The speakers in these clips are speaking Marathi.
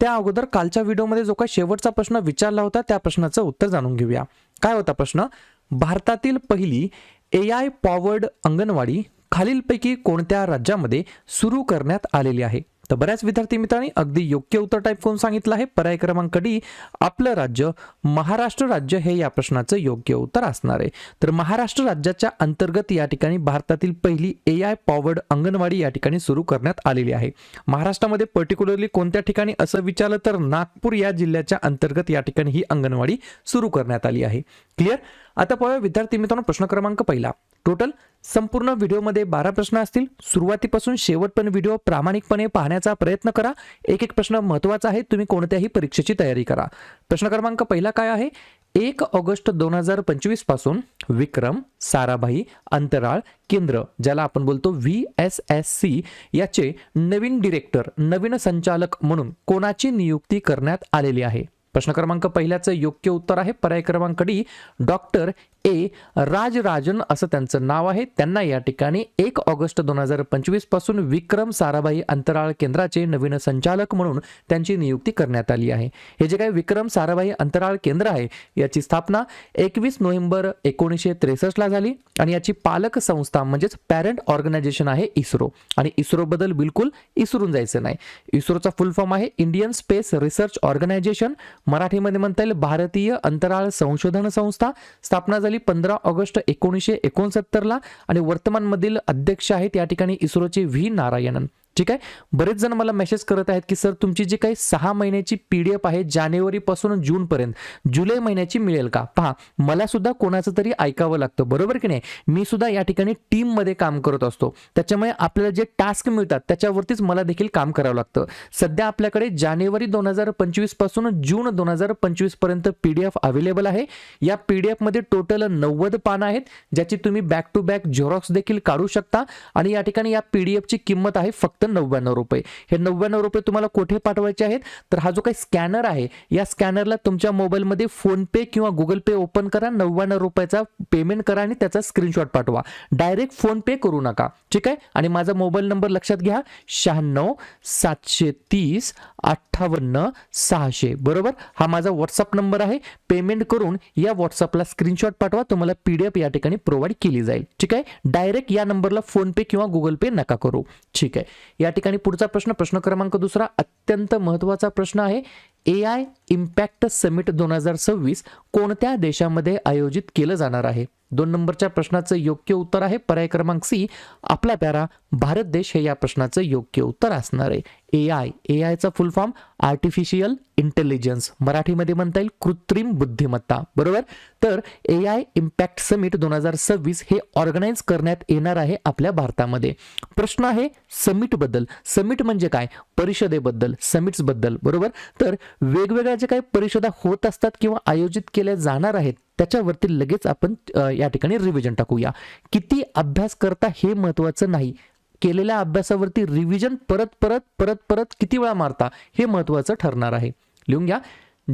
त्या अगोदर कालच्या व्हिडिओमध्ये जो काही शेवटचा प्रश्न विचारला होता त्या प्रश्नाचं उत्तर जाणून घेऊया. काय होता प्रश्न? भारतातील पहिली ए आय पॉवर्ड अंगणवाडी खालीलपैकी कोणत्या राज्यामध्ये सुरू करण्यात आलेली आहे? तर बऱ्याच विद्यार्थी मित्रांनी अगदी योग्य उत्तर टाईप करून सांगितलं आहे. पर्याय क्रमांक डी आपलं राज्य महाराष्ट्र राज्य हे या प्रश्नाचं योग्य उत्तर असणार आहे. तर महाराष्ट्र राज्याच्या अंतर्गत या ठिकाणी भारतातील पहिली ए आय पॉवर्ड अंगणवाडी या ठिकाणी सुरू करण्यात आलेली आहे. महाराष्ट्रामध्ये पर्टिक्युलरली कोणत्या ठिकाणी असं विचारलं तर नागपूर या जिल्ह्याच्या अंतर्गत या ठिकाणी ही अंगणवाडी सुरू करण्यात आली आहे. क्लिअर आता पाहूया विद्यार्थी मित्रांनो प्रश्न क्रमांक पहिला. टोटल संपूर्ण व्हिडिओमध्ये बारा प्रश्न असतील. सुरुवातीपासून शेवटपर्यंत व्हिडिओ प्रामाणिकपणे पाहण्याचा प्रयत्न करा. एक एक प्रश्न महत्त्वाचा आहे तुम्ही कोणत्याही परीक्षेची तयारी करा. प्रश्न क्रमांक पहिला काय आहे? एक ऑगस्ट दोन हजार पंचवीसपासून विक्रम साराभाई अंतराळ केंद्र ज्याला आपण बोलतो व्ही एस एस सी याचे नवीन डिरेक्टर नवीन संचालक म्हणून कोणाची नियुक्ती करण्यात आलेली आहे? प्रश्न क्रमांक पहिल्याचं योग्य उत्तर आहे. पर्याय क्रमांक डी डॉक्टर ए. राजराजन असं त्यांचं नाव आहे. त्यांना या ठिकाणी एक ऑगस्ट दोन हजार पंचवीसपासून विक्रम साराभाई अंतराळ केंद्राचे नवीन संचालक म्हणून त्यांची नियुक्ती करण्यात आली आहे. हे जे काही विक्रम साराभाई अंतराळ केंद्र आहे याची स्थापना एकवीस नोव्हेंबर एकोणीसशे त्रेसष्टला झाली आणि याची पालक संस्था म्हणजेच पॅरेंट ऑर्गनायझेशन आहे इस्रो. आणि इस्रो बद्दल बिलकुल इसरून जायचं नाही. इस्रोचा फुल फॉर्म आहे इंडियन स्पेस रिसर्च ऑर्गनायझेशन. मराठीमध्ये म्हणता येईल भारतीय अंतराळ संशोधन संस्था. स्थापना झाली पंधरा ऑगस्ट एकोणीसशे एकोणसत्तरला आणि वर्तमानमधील अध्यक्ष आहेत या ठिकाणी इस्रोचे व्ही नारायणन. ठीक आहे? बरेच जण मला मेसेज करत आहेत की सर तुमची जी काही सहा महिन्याची पी डी एफ आहे जानेवारीपासून जूनपर्यंत जुलै महिन्याची मिळेल का? पहा मला सुद्धा कोणाचं तरी ऐकावं लागतं बरोबर की नाही? मी सुद्धा या ठिकाणी टीममध्ये काम करत असतो. त्याच्यामुळे आपल्याला जे टास्क मिळतात त्याच्यावरतीच मला देखील काम करावं लागतं. सध्या आपल्याकडे जानेवारी दोन हजार पंचवीसपासून जून दोन हजार पंचवीसपर्यंत पी डी एफ अवेलेबल आहे. या पी डी एफमध्ये टोटल नव्वद पानं आहेत ज्याची तुम्ही बॅक टू बॅक झेरॉक्स देखील काढू शकता. आणि या ठिकाणी या पी डी एफची किंमत आहे फक्त नव्याण्णव रुपये. हे नव्याण्णव रुपये तुम्हाला कुठे पाठवायचे आहेत? तर हा जो काही स्कॅनर आहे या स्कॅनरला तुमच्या मोबाईलमध्ये फोनपे किंवा गुगल पे ओपन करा नव्याण्णव रुपयाचा पेमेंट करा आणि त्याचा स्क्रीनशॉट पाठवा. डायरेक्ट फोनपे करू नका. ठीक आहे? आणि माझा मोबाईल नंबर लक्षात घ्या. शहाण्णव सातशे तीस आठ अठ्ठावन्न सहाशे. बरोबर? हा माझा व्हॉट्सअप नंबर आहे. पेमेंट करून या व्हॉट्सअपला स्क्रीनशॉट पाठवा. तुम्हाला पी डी एफ या ठिकाणी प्रोव्हाइड केली जाईल. ठीक आहे? डायरेक्ट या नंबरला फोनपे किंवा गुगल पे नका करू. ठीक आहे? या ठिकाणी पुढचा प्रश्न प्रश्न क्रमांक दुसरा अत्यंत महत्त्वाचा प्रश्न आहे. ए आय इम्पॅक्ट समिट दोन हजार सव्वीस कोणत्या देशामध्ये आयोजित केलं जाणार आहे? दोन नंबरच्या प्रश्नाचं योग्य उत्तर आहे. पर्याय क्रमांक सी आपला प्यारा भारत देश हे या प्रश्नाचं योग्य उत्तर असणार आहे. ए आय ए आयचा फुल फॉर्म आर्टिफिशियल इंटेलिजन्स मराठीमध्ये म्हणता येईल कृत्रिम बुद्धिमत्ता. बरोबर? तर ए आय इम्पॅक्ट समिट दोन हजार सव्वीस हे ऑर्गनाईज करण्यात येणार आहे आपल्या भारतामध्ये. प्रश्न आहे समिटबद्दल. समिट म्हणजे काय? परिषदेबद्दल समिट्सबद्दल. बरोबर? तर वेगवेगळ्या जे काही परिषदा होत असतात किंवा आयोजित केल्या जाणार आहेत त्याच्यावरती लगेच आपण या ठिकाणी रिव्हिजन टाकूया. किती अभ्यास करता हे महत्वाचं नाही. केलेल्या अभ्यासावरती रिव्हिजन परत परत परत परत किती वेळा मारता? हे महत्वाचं ठरणार आहे. लिहून घ्या.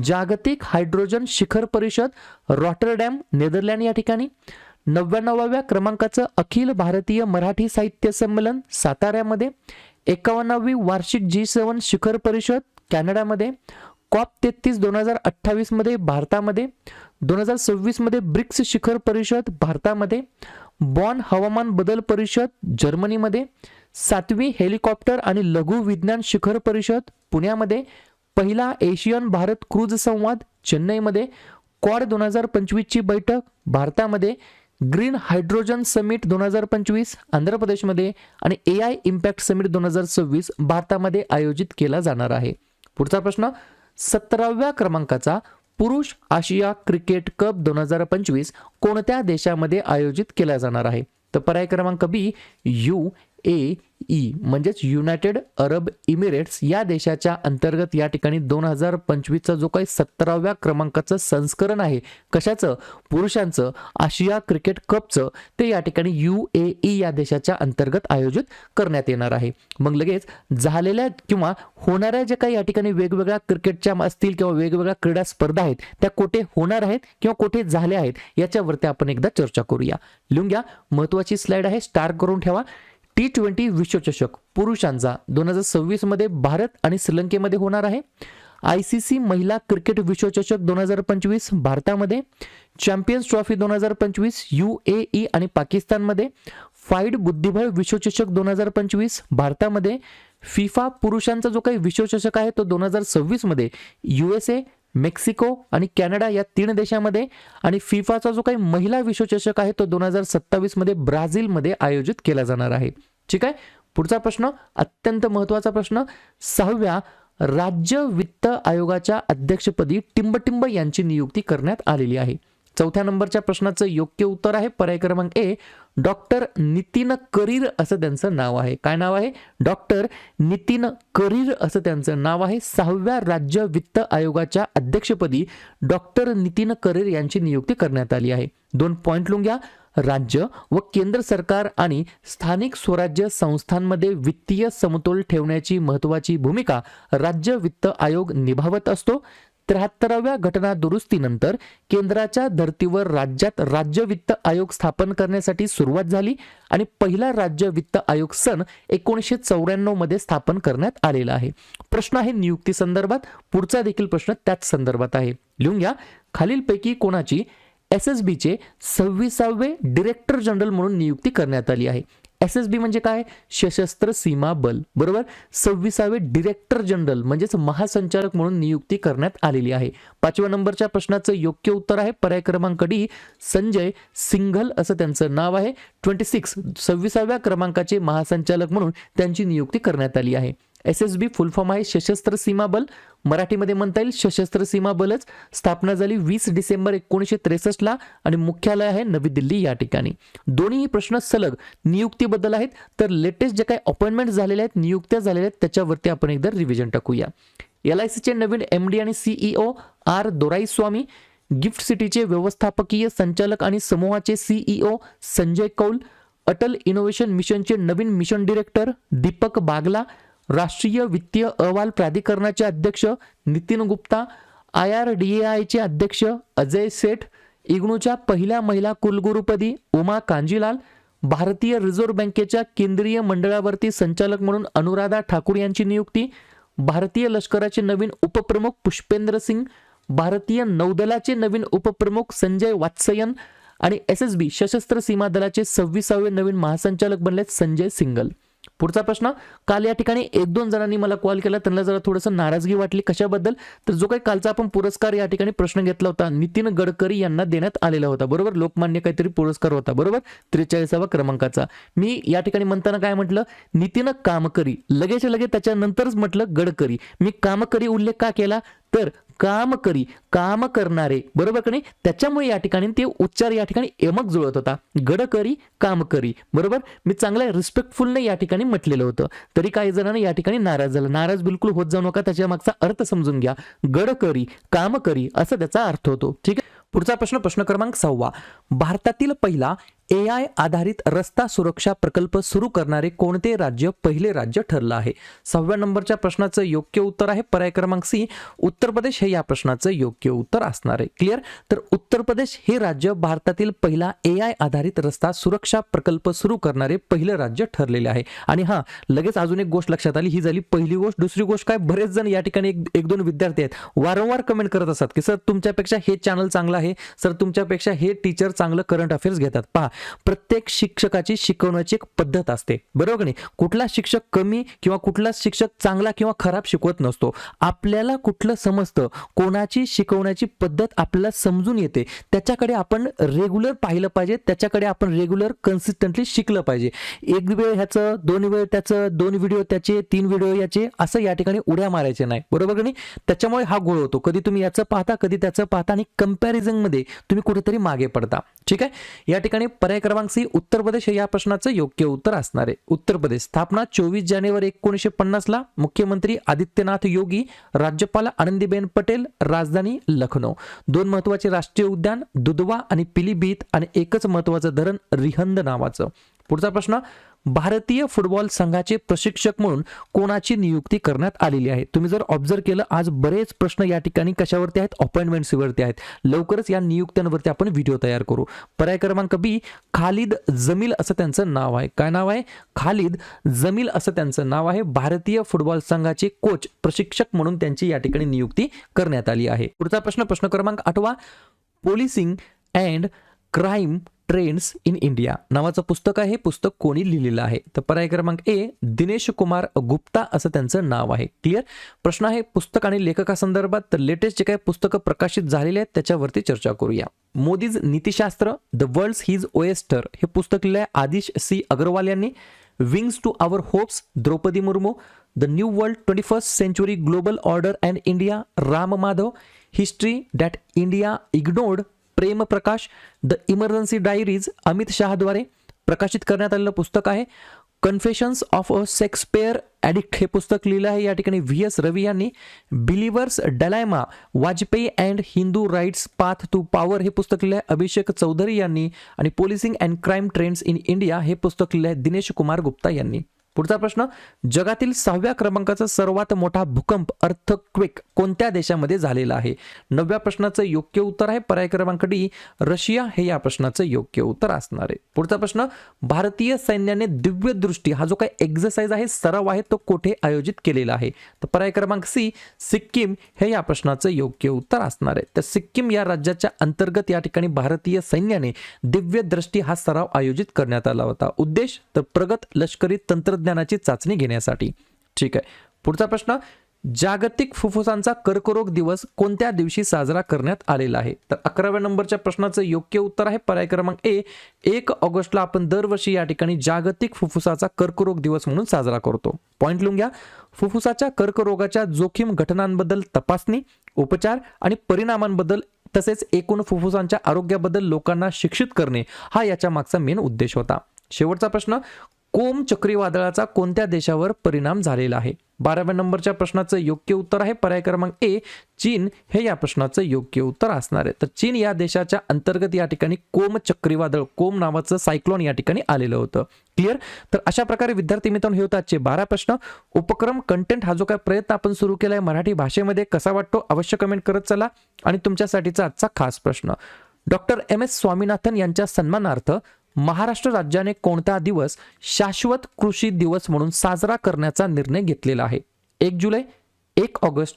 जागतिक हायड्रोजन शिखर परिषद रॉटरडॅम नेदरलँड या ठिकाणी. नव्याण्णवाव्या क्रमांकाचं अखिल भारतीय मराठी साहित्य संमेलन साताऱ्यामध्ये. एकावन्नावी वार्षिक जी सेवन शिखर परिषद कॅनडामध्ये. कॉप तेहतीस दोन हजार अठ्ठावीसमध्ये भारतामध्ये. दोन हजार सव्वीसमध्ये ब्रिक्स शिखर परिषद भारतामध्ये. बॉन हवामान बदल परिषद जर्मनीमध्ये. सातवी हेलिकॉप्टर आणि लघु विज्ञान शिखर परिषद पुण्यामध्ये. पहिला एशियन भारत क्रूज संवाद चेन्नईमध्ये. क्वाड दोन हजार पंचवीसची बैठक भारतामध्ये. ग्रीन हायड्रोजन समिट दोन हजार पंचवीस आंध्र प्रदेशमध्ये आणि ए आय इम्पॅक्ट समिट दोन हजार सव्वीस भारतामध्ये आयोजित केला जाणार आहे. पुढचा प्रश्न सतराव्या क्रमांकाचा पुरुष आशिया क्रिकेट कप दोन हजार पंचवीस कोणत्या देशामध्ये आयोजित केला जाणार आहे? तर पर्याय क्रमांक बी यू ए ई म्हणजेच युनायटेड अरब इमिरेट्स या देशाच्या अंतर्गत या ठिकाणी दोन हजार पंचवीसचा जो काही सत्तराव्या क्रमांकाचं संस्करण आहे कशाचं? पुरुषांचं. आशिया क्रिकेट कपचं ते या ठिकाणी यू ए ई या देशाच्या अंतर्गत आयोजित करण्यात येणार आहे. मग लगेच झालेल्या किंवा होणाऱ्या ज्या काही या ठिकाणी वेगवेगळ्या क्रिकेटच्या असतील किंवा वेगवेगळ्या क्रीडा स्पर्धा आहेत त्या कुठे होणार आहेत किंवा कुठे झाल्या आहेत याच्यावरती आपण एकदा चर्चा करूया. लिहून घ्या. महत्वाची स्लाइड आहे स्टार करून ठेवा. टी ट्वेंटी विश्वचषक पुरुषांचा दोन हजार सव्वीसमध्ये भारत आणि श्रीलंकेमध्ये होणार आहे. आय सी सी महिला क्रिकेट विश्वचषक दोन हजार पंचवीस भारतामध्ये चॅम्पियन्स ट्रॉफी दोन हजार पंचवीस यू ए ई आणि पाकिस्तानमध्ये फाईड बुद्धिबळ विश्वचषक दोन हजार पंचवीस भारतामध्ये फिफा पुरुषांचा जो काही विश्वचषक आहे तो दोन हजार सव्वीसमध्ये यू एस ए मेक्सिको आणि कॅनडा या तीन देशामध्ये आणि फिफाचा जो काही महिला विश्वचषक आहे तो दोन हजार सत्तावीसमध्ये ब्राझीलमध्ये आयोजित केला जाणार आहे. ठीक आहे? पुढचा प्रश्न अत्यंत महत्त्वाचा प्रश्न सहाव्या राज्य वित्त आयोगाच्या अध्यक्षपदी टिंबटिंब यांची नियुक्ती करण्यात आलेली आहे. चौथ्या नंबरच्या प्रश्नाचं योग्य उत्तर आहे. पर्याय क्रमांक ए डॉक्टर नितीन करीर असं त्यांचं नाव आहे. काय नाव आहे? डॉक्टर नितीन करीर असं त्यांचं नाव आहे. सहाव्या राज्य वित्त आयोगाच्या अध्यक्षपदी डॉक्टर नितीन करीर यांची नियुक्ती करण्यात आली आहे. दोन पॉईंट लिहून घ्या. राज्य व केंद्र सरकार आणि स्थानिक स्वराज्य संस्थांमध्ये वित्तीय समतोल ठेवण्याची महत्वाची भूमिका राज्य वित्त आयोग निभावत असतो. त्र्याहत्तराव्या घटना दुरुस्तीनंतर केंद्राच्या धर्तीवर राज्यात राज्य वित्त आयोग स्थापन करण्यासाठी सुरुवात झाली आणि पहिला राज्य वित्त आयोग सन एकोणीसशे चौऱ्याण्णवमध्ये स्थापन करण्यात आलेला आहे. प्रश्न आहे नियुक्ती संदर्भात. पुढचा देखील प्रश्न त्याच संदर्भात आहे. लिहून घ्या. खालीलपैकी कोणाची एस एस बीचे सव्वीसावे डिरेक्टर जनरल म्हणून नियुक्ती करण्यात आली आहे. एस एस बी म्हणजे काय? सशस्त्र सीमा बल. बरोबर? सव्वीसावे डिरेक्टर जनरल म्हणजेच महासंचालक म्हणून नियुक्ती करण्यात आलेली आहे. पाचव्या नंबरच्या प्रश्नाचं योग्य उत्तर आहे. पर्याय क्रमांक डी संजय सिंघल असं त्यांचं नाव आहे. ट्वेंटी सिक्स सव्वीसाव्या क्रमांकाचे महासंचालक म्हणून त्यांची नियुक्ती करण्यात आली आहे. S S B full form आहे. सशस्त्र सीमा बल. मराठीमध्ये म्हणता येईल सशस्त्र सीमा बलच. स्थापना झाली वीस डिसेंबर एकोणीसशे त्रेसष्टला आणि मुख्यालय आहे नवी दिल्ली या ठिकाणी. दोन्ही प्रश्न सलग नियुक्तीबद्दल आहेत. तर लेटेस्ट जे काही अपॉइंटमेंट झालेले आहेत नियुक्त्या झालेल्या आहेत त्याच्यावरती आपण एकदा रिव्हिजन टाकूया. एल आय सीचे नवीन एम डी आणि सीईओ आर दोराईस्वामी गिफ्ट सिटीचे व्यवस्थापकीय संचालक आणि समूहाचे सीईओ संजय कौल अटल इनोव्हेशन मिशनचे नवीन मिशन डिरेक्टर दीपक बागला राष्ट्रीय वित्तीय अहवाल प्राधिकरणाचे अध्यक्ष Nitin Gupta I R D A आयचे अध्यक्ष अजय सेठ इग्नूच्या पहिल्या महिला कुलगुरुपदी उमा कांजीलाल भारतीय रिझर्व्ह बँकेच्या केंद्रीय मंडळावरती संचालक म्हणून अनुराधा ठाकूर यांची नियुक्ती भारतीय लष्कराचे नवीन उपप्रमुख पुष्पेंद्र सिंग भारतीय नौदलाचे नवीन उपप्रमुख संजय वात्सयन आणि एस एस बी सशस्त्र सीमा दलाचे सव्वीसावे नवीन महासंचालक बनलेत संजय सिंगल. पुढचा प्रश्न काल या ठिकाणी एक दोन जणांनी मला कॉल केला. त्यांना जरा थोडंसं नाराजगी वाटली. कशाबद्दल? तर जो काही कालचा आपण पुरस्कार या ठिकाणी प्रश्न घेतला होता नितीन गडकरी यांना देण्यात आलेला होता. बरोबर? लोकमान्य काहीतरी पुरस्कार होता. बरोबर? त्रेचाळीसावा क्रमांकाचा. मी या ठिकाणी म्हणताना काय म्हटलं? नितीन कामकरी. लगेच लगेच त्याच्यानंतरच म्हटलं गडकरी. मी कामकरी उल्लेख का केला? तर काम करी काम करणारे. बरोबर का नाही? त्याच्यामुळे या ठिकाणी ते उच्चार या ठिकाणी यमक जुळत होता. गडकरी काम करी. बरोबर? मी चांगल्या रिस्पेक्टफुलने या ठिकाणी म्हटलेलं होतं. तरी काही जणांना या ठिकाणी नाराज झालं. नाराज बिलकुल होत जाऊ नका त्याच्या मागचा अर्थ समजून घ्या. गडकरी काम करी असा त्याचा अर्थ होतो. ठीक आहे? पुढचा प्रश्न प्रश्न क्रमांक सहावा. भारतातील पहिला ए आय आधारित रस्ता सुरक्षा प्रकल्प सुरू करणारे कोणते राज्य पहिले राज्य ठरलं आहे? सहाव्या नंबरच्या प्रश्नाचं योग्य उत्तर आहे पर्याय क्रमांक सी. उत्तर प्रदेश हे या प्रश्नाचं योग्य उत्तर असणार आहे. क्लिअर तर उत्तर प्रदेश हे राज्य भारतातील पहिला ए आय आधारित रस्ता सुरक्षा प्रकल्प सुरू करणारे पहिलं राज्य ठरलेले आहे. आणि हा लगेच अजून एक गोष्ट लक्षात आली. ही झाली पहिली गोष्ट. दुसरी गोष्ट काय? बरेच जण या ठिकाणी एक एक दोन विद्यार्थी आहेत. वारंवार कमेंट करत असतात की सर तुमच्यापेक्षा हे चॅनल चांगलं आहे. सर तुमच्यापेक्षा हे टीचर चांगलं करंट अफेअर्स घेतात. पहा प्रत्येक शिक्षकाची शिकवण्याची एक पद्धत असते. बरोबर नाही? कुठला शिक्षक कमी किंवा कुठला शिक्षक चांगला किंवा खराब शिकवत नसतो. आपल्याला कुठलं समजतं कोणाची शिकवण्याची पद्धत आपल्याला समजून येते त्याच्याकडे आपण रेग्युलर पाहिलं पाहिजे त्याच्याकडे आपण रेग्युलर कन्सिस्टंटली शिकलं पाहिजे. एक वेळ ह्याचं दोन वेळ त्याचं दोन व्हिडिओ त्याचे तीन व्हिडिओ याचे असं या ठिकाणी उड्या मारायचे नाही. बरोबर नाही? त्याच्यामुळे हा गोळ होतो. कधी तुम्ही याचं पाहता कधी त्याचं पाहता आणि कम्पॅरिझनमध्ये तुम्ही कुठेतरी मागे पडता. ठीक आहे? या ठिकाणी पर्याय क्रमांक सी उत्तर प्रदेश हे या प्रश्नाचं योग्य उत्तर असणार आहे. उत्तर प्रदेश स्थापना चोवीस जानेवारी एकोणीसशे पन्नासला मुख्यमंत्री आदित्यनाथ योगी राज्यपाल आनंदीबेन पटेल राजधानी लखनौ. दोन महत्त्वाचे राष्ट्रीय उद्यान दुधवा आणि पिलीभीत आणि एकच महत्वाचं धरण रिहंद नावाचं. पुढचा प्रश्न भारतीय फुटबॉल संघाचे प्रशिक्षक म्हणून कोणाची नियुक्ती करण्यात आलेली आहे? तुम्ही जर ऑब्झर्व केलं आज बरेच प्रश्न या ठिकाणी कशावरती आहेत? अपॉइंटमेंट्सवरती आहेत. लवकरच या नियुक्त्यांवरती आपण व्हिडिओ तयार करू. पर्याय क्रमांक बी खालिद जमील असं त्यांचं नाव आहे. काय नाव आहे? खालिद जमील असं त्यांचं नाव आहे. भारतीय फुटबॉल संघाचे कोच प्रशिक्षक म्हणून त्यांची या ठिकाणी नियुक्ती करण्यात आली आहे. पुढचा प्रश्न प्रश्न क्रमांक आठवा. Policing and crime trends in India नावाचं पुस्तक आहे. हे पुस्तक कोणी लिहिलेलं आहे? तर पर्याय क्रमांक ए दिनेश कुमार गुप्ता असं त्यांचं नाव आहे. क्लिअर प्रश्न आहे पुस्तक आणि लेखकासंदर्भात तर लेटेस्ट जे काही पुस्तकं प्रकाशित झालेले आहेत त्याच्यावरती चर्चा करूया. मोदीज नीतिशास्त्र द वर्ल्ड्स हिज ओएस्टर हे पुस्तक लिहिलं आहे आदिश सी अग्रवाल यांनी. Wings to our hopes Draupadi Murmu. The new world twenty first century global order and India Ram Madhav. History that India ignored Prem Prakash the emergency diaries Amit शहाद्वारे प्रकाशित करण्यात आलेलं पुस्तक आहे. Confessions of a Shakespeare addict हे पुस्तक लिहिलं आहे. या ठिकाणी व्ही. एस. रवी यांनी believers dilemma Vajpayee and Hindu right's path to power हे पुस्तक लिहिलं आहे. अभिषेक चौधरी यांनी आणि policing and crime trends in India हे पुस्तक लिहिलं आहे. दिनेश कुमार गुप्ता यांनी. पुढचा प्रश्न जगातील सहाव्या क्रमांकाचा सर्वात मोठा भूकंप अर्थक्वेक कोणत्या देशामध्ये झालेला आहे? नवव्या प्रश्नाचं योग्य उत्तर आहे. पर्याय क्रमांक डी रशिया. हे या प्रश्नाचं योग्य उत्तर असणार आहे. पुढचा प्रश्न भारतीय सैन्याने दिव्य दृष्टी हा जो काही एक्झरसाइज आहे सराव आहे तो कोठे आयोजित केलेला आहे? तर पर्याय क्रमांक सी सिक्कीम. हे या प्रश्नाचं योग्य उत्तर असणार आहे. तर सिक्कीम या राज्याच्या अंतर्गत या ठिकाणी भारतीय सैन्याने दिव्य दृष्टी हा सराव आयोजित करण्यात आला होता. उद्देश तर प्रगत लष्करी तंत्रज्ञानाची चाचणी घेण्यासाठी. ठीक आहे. पुढचा प्रश्न जागतिक फुफ्फुसांचा कर्करोग दिवस कोणत्या दिवशी साजरा करण्यात आलेला आहे? तर अकराव्या नंबरच्या प्रश्नाचं योग्य उत्तर आहे पर्याय क्रमांक ए. एक ऑगस्टला आपण दरवर्षी या ठिकाणी जागतिक फुफ्फुसाचा कर्करोग दिवस म्हणून साजरा करतो. पॉईंट लिहून घ्या. फुफ्फुसाच्या कर्करोगाच्या जोखीम घटनांबद्दल तपासणी उपचार आणि परिणामांबद्दल तसेच एकूण फुफ्फुसांच्या आरोग्याबद्दल लोकांना शिक्षित करणे हा याच्या मागचा मेन उद्देश होता. शेवटचा प्रश्न कोम चक्रीवादळाचा कोणत्या देशावर परिणाम झालेला आहे? बाराव्या नंबरच्या प्रश्नाचं योग्य उत्तर आहे. पर्याय क्रमांक ए चीन. हे या प्रश्नाचं योग्य उत्तर असणार आहे. तर चीन या देशाच्या अंतर्गत या ठिकाणी कोम चक्रीवादळ कोम नावाचं सायक्लोन या ठिकाणी आलेलं होतं. क्लिअर तर अशा प्रकारे विद्यार्थी मित्रांनो हे होते आजचे बारा प्रश्न. उपक्रम कंटेंट हा जो काय प्रयत्न आपण सुरू केलाय मराठी भाषेमध्ये कसा वाटतो? अवश्य कमेंट करत चला. आणि तुमच्यासाठीचा आजचा खास प्रश्न. डॉक्टर एम एस स्वामीनाथन यांच्या सन्मानार्थ महाराष्ट्र राज्याने कोणता दिवस शाश्वत कृषी दिवस म्हणून साजरा करण्याचा निर्णय घेतलेला आहे? एक जुलै एक ऑगस्ट